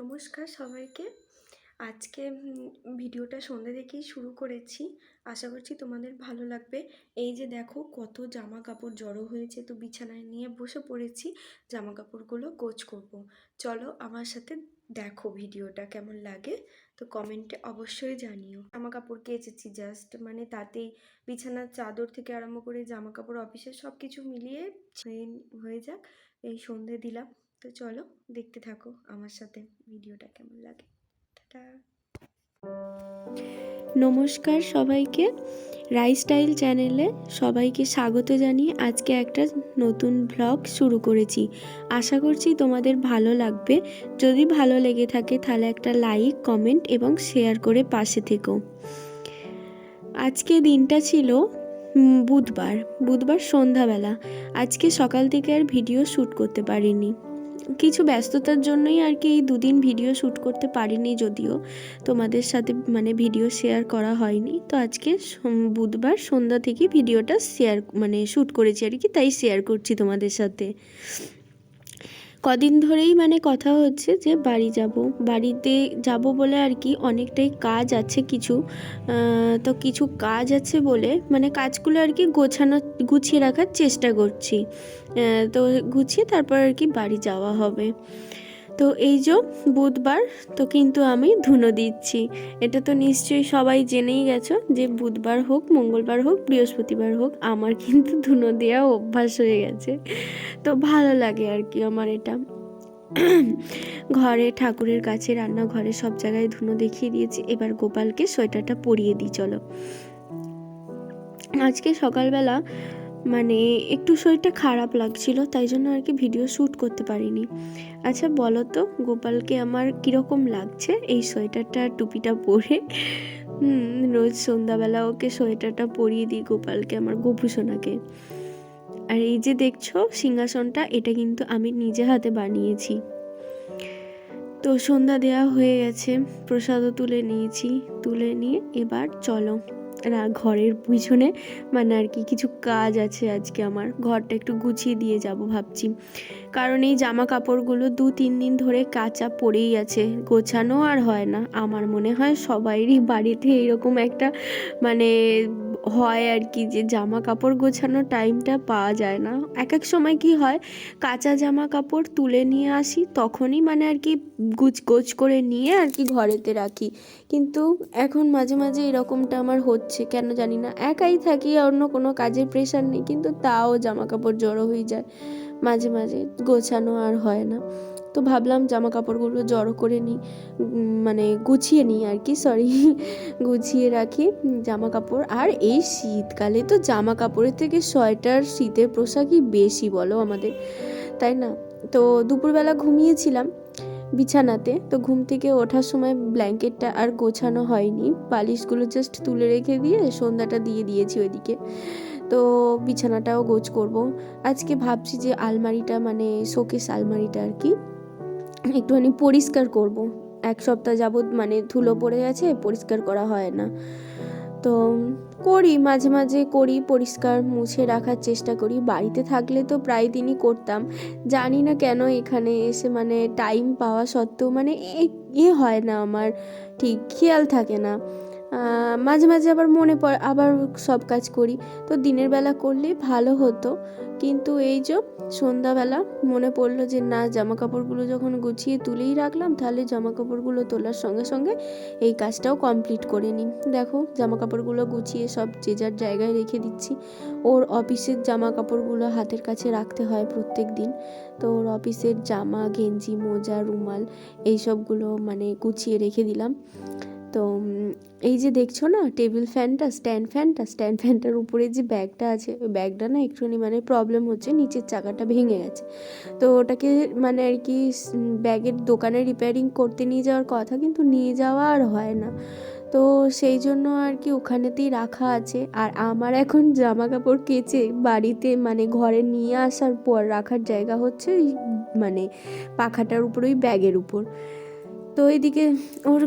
নমস্কার সবাইকে। আজকে ভিডিওটা সন্ধ্যে থেকেই শুরু করেছি। আশা করছি তোমাদের ভালো লাগবে। এই যে দেখো, কত জামা কাপড় জড়ো হয়েছে, তো বিছানায় নিয়ে বসে পড়েছি। জামা কাপড়গুলো কোচ করব। চলো আমার সাথে দেখো ভিডিওটা কেমন লাগে। তো কমেন্টে অবশ্যই জানিও। জামা কাপড় কেচেছি জাস্ট মানে তাতেই বিছানার চাদর থেকে আরম্ভ করে জামা কাপড় অফিসের সব কিছু মিলিয়ে হয়ে যাক। এই সন্ধে দিলাম। তো চলো দেখতে থাকো আমার সাথে ভিডিওটা কেমন লাগে। নমস্কার সবাইকে। রাই স্টাইল চ্যানেলে সবাইকে স্বাগত জানিয়ে আজকে একটা নতুন ব্লগ শুরু করেছি। আশা করছি তোমাদের ভালো লাগবে। যদি ভালো লেগে থাকে তাহলে একটা লাইক, কমেন্ট এবং শেয়ার করে পাশে থেকো। আজকে দিনটা ছিল বুধবার। বুধবার সন্ধ্যাবেলা। আজকে সকাল থেকে আর ভিডিও শ্যুট করতে পারিনি। কিছু ব্যস্ততার জন্যই আর কি এই দুদিন ভিডিও শ্যুট করতে পারিনি যদিও। তোমাদের সাথে মানে ভিডিও শেয়ার করা হয়নি। তো আজকে বুধবার সন্ধ্যা থেকে ভিডিওটা শেয়ার মানে শ্যুট করেছি আর কি, তাই শেয়ার করছি তোমাদের সাথে। কদিন ধরেই মানে কথা হচ্ছে যে বাড়ি যাব। বাড়িতে যাব বলে আর কি অনেকটাই কাজ আছে কিছু। তো কিছু কাজ আছে বলে মানে কাজগুলো আর কি গোছানো, গুছিয়ে রাখার চেষ্টা করছি। তো গুছিয়ে তারপর আর কি বাড়ি যাওয়া হবে। তো এই যে বুধবার, তো কিন্তু আমি ধুনো দিচ্ছি। এটা তো নিশ্চয়ই সবাই জেনেই গেছো যে বুধবার হোক, মঙ্গলবার হোক, বৃহস্পতিবার হোক, আমার কিন্তু ধুনো দেওয়া অভ্যাস হয়ে গেছে। তো ভালো লাগে আর কি আমার এটা। ঘরে, ঠাকুরের কাছে, রান্নাঘরে সব জায়গায় ধুনো দেখিয়ে দিয়েছি। এবার গোপালকে সোয়েটারটা পরিয়ে দিই, চলো। আজকে সকালবেলা মানে একটু শরীরটা খারাপ লাগছিল, তাই জন্য আর কি ভিডিও শ্যুট করতে পারিনি। আচ্ছা বলো তো গোপালকে আমার কীরকম লাগছে এই সোয়েটারটা, টুপিটা পরে? রোজ সন্ধ্যাবেলা ওকে সোয়েটারটা পরিয়ে দিই গোপালকে, আমার গোপুসোনাকে আর এই যে দেখছ সিংহাসনটা, এটা কিন্তু আমি নিজে হাতে বানিয়েছি। তো সন্ধ্যা দেওয়া হয়ে গেছে, প্রসাদও তুলে নিয়েছি, তুলে নিয়ে এবার চলো। ঘরের পিছনে মানে আর কি কিছু কাজ আছে আজকে আমার। ঘরটা একটু গুছিয়ে দিয়ে যাব ভাবছি। কারণ এই জামা কাপড়গুলো দু, তিন দিন ধরে কাঁচা পড়েই আছে। গোছানো আর হয় না। আমার মনে হয় সবাইরই বাড়িতে এরকম একটা মানে হয় আর কি যে জামা কাপড় গোছানোর টাইমটা পাওয়া যায় না। এক এক সময় কি হয়, কাঁচা জামা কাপড় তুলে নিয়ে আসি, তখনই মানে আর কি গুছ গোছ করে নিয়ে আর কি ঘরেতে রাখি। কিন্তু এখন মাঝে মাঝে এরকমটা আমার হচ্ছে, কেন জানি না। একাই থাকি, অন্য কোনো কাজের প্রেশার নেই, কিন্তু তাও জামা কাপড় জড়ো হয়ে যায়। মাঝে মাঝে গোছানো আর হয় না। তো ভাবলাম জামা কাপড়গুলো জড়ো করে নিই মানে গুছিয়ে নিই আর কি সরি গুছিয়ে রাখি জামা কাপড় আর এই শীতকালে তো জামা কাপড়ের থেকে সোয়েটার, শীতের পোশাকই বেশি বলো আমাদের, তাই না? তো দুপুরবেলা ঘুমিয়েছিলাম বিছানাতে, তো ঘুম থেকে ওঠার সময় ব্ল্যাঙ্কেটটা আর গোছানো হয়নি বালিশগুলো জাস্ট তুলে রেখে দিয়ে সন্ধ্যাটা দিয়ে দিয়েছি ওইদিকে। তো বিছানাটাও গোছ করব। আজকে ভাবছি যে আলমারিটা মানে শোকেস আলমারিটা আর কি একটুখানি পরিষ্কার করব। এক সপ্তাহ যাবৎ মানে ধুলো পড়ে গেছে, পরিষ্কার করা হয় না। তো করি, মাঝে মাঝে করি, পরিষ্কার মুছে রাখার চেষ্টা করি। বাড়িতে থাকলে তো প্রায় দিনই করতাম। জানি না কেন এখানে এসে মানে টাইম পাওয়া সত্ত্বেও মানে এ- হয় না আমার। ঠিক খেয়াল থাকে না। মাঝে মাঝে আবার মনে পড়ে, আবার সব কাজ করি। তো দিনের বেলা করলে ভালো হতো। কিন্তু এই যে সন্ধ্যাবেলা মনে পড়ল যে, না জামা কাপড়গুলো যখন গুছিয়ে তুলেই রাখলাম, তাহলে জামা কাপড়গুলো তোলার সঙ্গে সঙ্গে এই কাজটাও কমপ্লিট করে নিই। দেখো জামা কাপড়গুলো গুছিয়ে সব যে যার জায়গায় রেখে দিচ্ছি। ওর অফিসের জামা কাপড়গুলো হাতের কাছে রাখতে হয় প্রত্যেক দিন। তো ওর অফিসের জামা, গেঞ্জি, মোজা, রুমাল, এই সবগুলো মানে গুছিয়ে রেখে দিলাম। তো এই যে দেখছ না, টেবিল ফ্যানটা, স্ট্যান্ড ফ্যানটা, স্ট্যান্ড ফ্যানটার উপরে যে ব্যাগটা আছে, ওই ব্যাগটা না একটুখানি মানে প্রবলেম হচ্ছে, নিচের চাকাটা ভেঙে গেছে। তো ওটাকে মানে আর কি ব্যাগের দোকানে রিপেয়ারিং করতে নিয়ে যাওয়ার কথা, কিন্তু নিয়ে যাওয়া আর হয় না। তো সেই জন্য আর কি ওখানেতেই রাখা আছে। আর আমার এখন জামা কাপড় কেচে বাড়িতে মানে ঘরে নিয়ে আসার পর রাখার জায়গা হচ্ছে মানে পাখাটার উপর, ওই ব্যাগের উপর। তো এদিকে ওর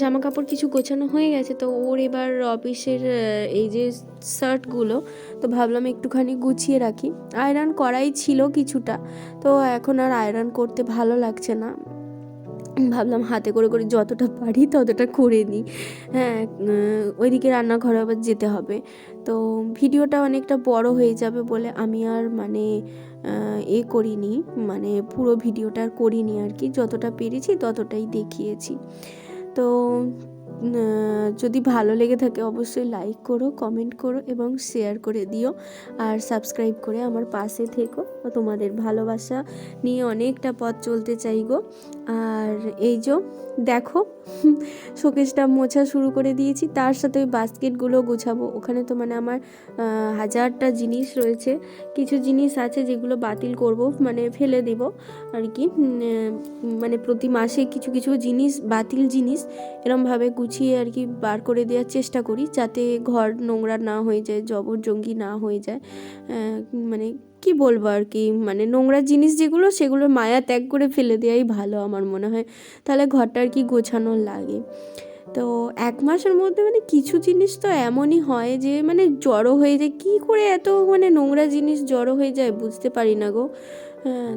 জামা কাপড় কিছু গোছানো হয়ে গেছে, তো ওর এবার অফিসের এই যে শার্টগুলো, তো ভাবলাম একটুখানি গুছিয়ে রাখি। আয়রন করাই ছিল কিছুটা, তো এখন আর আয়রন করতে ভালো লাগছে না। ভাবলাম হাতে করে করে যতটা পারি ততটা করে নিই। হ্যাঁ ওইদিকে রান্নাঘরে আবার যেতে হবে। তো ভিডিওটা অনেকটা বড় হয়ে যাবে বলে আমি আর মানে এ করিনি। মানে পুরো ভিডিওটা আর করিনি আর কি। যতটা পেরেছি ততটাই দেখিয়েছি। তো যদি ভালো লেগে থাকে অবশ্যই লাইক করো কমেন্ট করো এবং শেয়ার করে দিও। আর সাবস্ক্রাইব করে আমার পাশে থেকো। তোমাদের ভালোবাসা নিয়ে অনেকটা পথ চলতে চাই গো। আর এই যে, দেখো শোকেসটা মোছা শুরু করে দিয়েছি। তার সাথে ওই বাস্কেটগুলো গোছাবো। ওখানে তো মানে আমার হাজারটা জিনিস রয়েছে। কিছু জিনিস আছে যেগুলো বাতিল করব মানে ফেলে দেব আর কি। মানে প্রতি মাসে কিছু কিছু জিনিস, বাতিল জিনিস এরমভাবে গুছিয়ে আর কি বার করে দেওয়ার চেষ্টা করি যাতে ঘর নোংরা না হয়ে যায় জবর জঙ্গি না হয়ে যায়। মানে কি বলব আর কি মানে নোংরা জিনিস যেগুলো সেগুলো মায়া ত্যাগ করে ফেলে দেওয়াই ভালো আমার মনে হয়। তাহলে ঘরটা আর কি গোছানো লাগে। তো এক মাসের মধ্যে মানে কিছু জিনিস তো এমনই হয় যে মানে জড়ো হয়ে যায়, কী করে এত মানে নোংরা জিনিস জড়ো হয়ে যায় বুঝতে পারি না গো।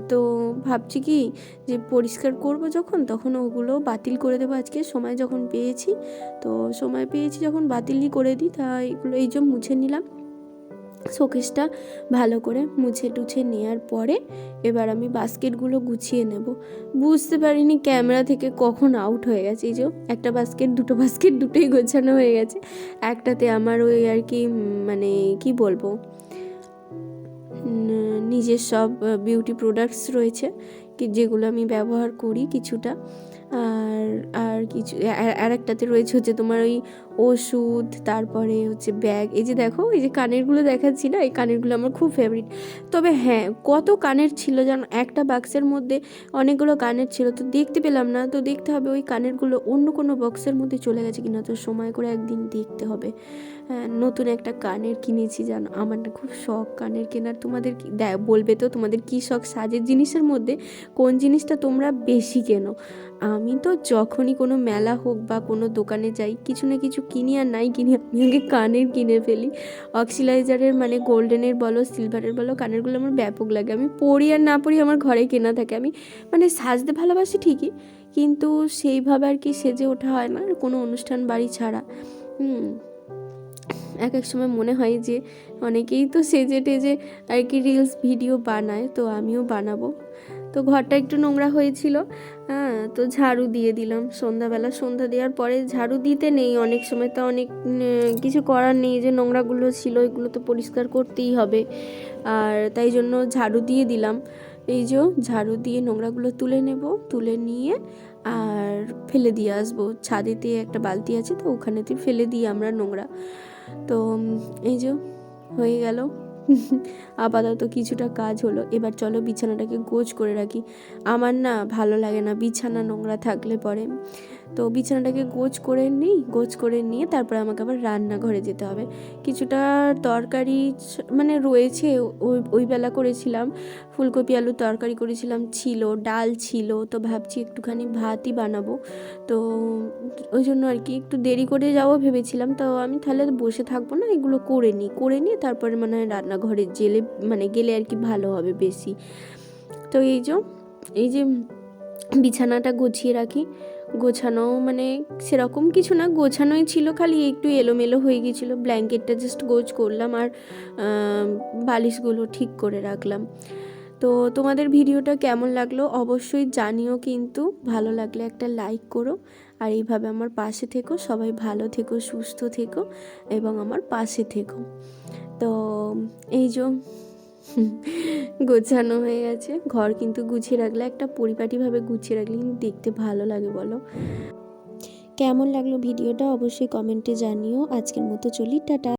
তো ভাবছি কি যে পরিষ্কার করব যখন, তখন ওগুলো বাতিল করে দেবো আজকে। সময় যখন পেয়েছি, তো সময় পেয়েছি যখন বাতিলই করে দিই তা এগুলো এই যে মুছে নিলাম। শোকেসটা ভালো করে মুছে টুছে নেওয়ার পরে এবার আমি বাস্কেটগুলো গুছিয়ে নেব। বুঝতে পারিনি ক্যামেরা থেকে কখন আউট হয়ে গেছে। এই যে একটা বাস্কেট, দুটো বাস্কেট, দুটোই গোছানো হয়ে গেছে। একটাতে আমার ওই আর কি মানে কি বলব? নিজের সব বিউটি প্রোডাক্টস রয়েছে, কি যেগুলো আমি ব্যবহার করি কিছুটা। আর আর কিছু আর- একটাতে রয়েছে হচ্ছে তোমার ওই ওষুধ তারপরে হচ্ছে ব্যাগ এই যে দেখো এই যে কানেরগুলো দেখাচ্ছি না এই কানেরগুলো আমার খুব ফেভারিট তবে হ্যাঁ কত কানের ছিল যেন একটা বাক্সের মধ্যে অনেকগুলো কানের ছিল তো দেখতে পেলাম না তো দেখতে হবে ওই কানেরগুলো অন্য কোনো বক্সের মধ্যে চলে গেছে কিনা তো সময় করে একদিন দেখতে হবে। হ্যাঁ, নতুন একটা কানের কিনেছি জানো আমার না খুব শখ কানের কেনার তোমাদের বলবে তো তোমাদের কী শখ সাজের জিনিসের মধ্যে কোন জিনিসটা তোমরা বেশি কেনো? আমি তো যখনই কোনো মেলা হোক বা কোনো দোকানে যাই কিছু না কিছু কিনি আর নাই কিনি, আমি আগে কানের কিনে ফেলি। অক্সিলাইজারের মানে গোল্ডেনের বলো, সিলভারের বলো, কানেরগুলো আমার ব্যাপক লাগে। আমি পড়ি আর না পড়ি আমার ঘরে কেনা থাকে। আমি মানে সাজতে ভালোবাসি ঠিকই, কিন্তু সেইভাবে আর কি সেজে ওঠা হয় না। কোনো অনুষ্ঠান বাড়ি ছাড়া, হুম। এক এক সময় মনে হয় যে অনেকেই তো সেজে টেজে আর কি রিলস ভিডিও বানায়, তো আমিও বানাবো। তো ঘরটা একটু নোংরা হয়েছিল। হ্যাঁ তো ঝাড়ু দিয়ে দিলাম সন্ধ্যাবেলা। সন্ধ্যা দেওয়ার পরে ঝাড়ু দিতে নেই। অনেক সময় তো অনেক কিছু করার নেই। যে নোংরাগুলো ছিল, এগুলো তো পরিষ্কার করতেই হবে। আর তাই জন্য ঝাড়ু দিয়ে দিলাম। এই যে ঝাড়ু দিয়ে নোংরাগুলো তুলে নেব, তুলে নিয়ে আর ফেলে দিয়ে আসব। ছাদেতে একটা বালতি আছে তো, ওখানেতে ফেলে দিই আমরা নোংরা। তো এই যে হয়ে গেল। আপাতত কিছুটা কাজ হলো। এবার চলো বিছানাটাকে গোছ করে রাখি। আমার না ভালো লাগে না বিছানা নোংরা থাকলে পরে। তো বিছানাটাকে গোছ করে নিই, গোছ করে নিয়ে তারপরে আমাকে আবার রান্নাঘরে যেতে হবে। কিছুটা তরকারি মানে রয়েছে ওই ওই বেলা করেছিলাম। ফুলকপি আলু তরকারি করেছিলাম, ছিল, ডাল ছিল, তো ভাবছি একটুখানি ভাতই বানাবো। তো ওই জন্য আর কি, একটু দেরি করে যাব ভেবেছিলাম, তো আমি তাহলে বসে থাকব না, এগুলো করে নিই। করে নিয়ে তারপরে মানে রান্নাঘরে জেলে মানে গেলে আর কি ভালো হবে বেশি। তো এই যে এই যে বিছানাটা গুছিয়ে রাখি। গোছানো মানে সেরকম কিছু না, গোছানোই ছিল, খালি একটু এলোমেলো হয়ে গিয়েছিল। ব্ল্যাঙ্কেটটা জাস্ট গোছ করলাম আর বালিশগুলো ঠিক করে রাখলাম। তো তোমাদের ভিডিওটা কেমন লাগল অবশ্যই জানিও কিন্তু। ভালো লাগলে একটা লাইক করো। আর এইভাবে আমার পাশে থেকো, সবাই ভালো থেকো, সুস্থ থেকো এবং আমার পাশে থেকো। তো এই যে গোছানো হয়ে গেছে। ঘর কিন্তু গুছিয়ে রাখলে, একটা পরিপাটিভাবে গুছিয়ে রাখলে কিন্তু দেখতে ভালো লাগে, বলো। কেমন লাগল ভিডিওটা অবশ্যই কমেন্টে জানিও। আজকের মতো চলি, টাটা।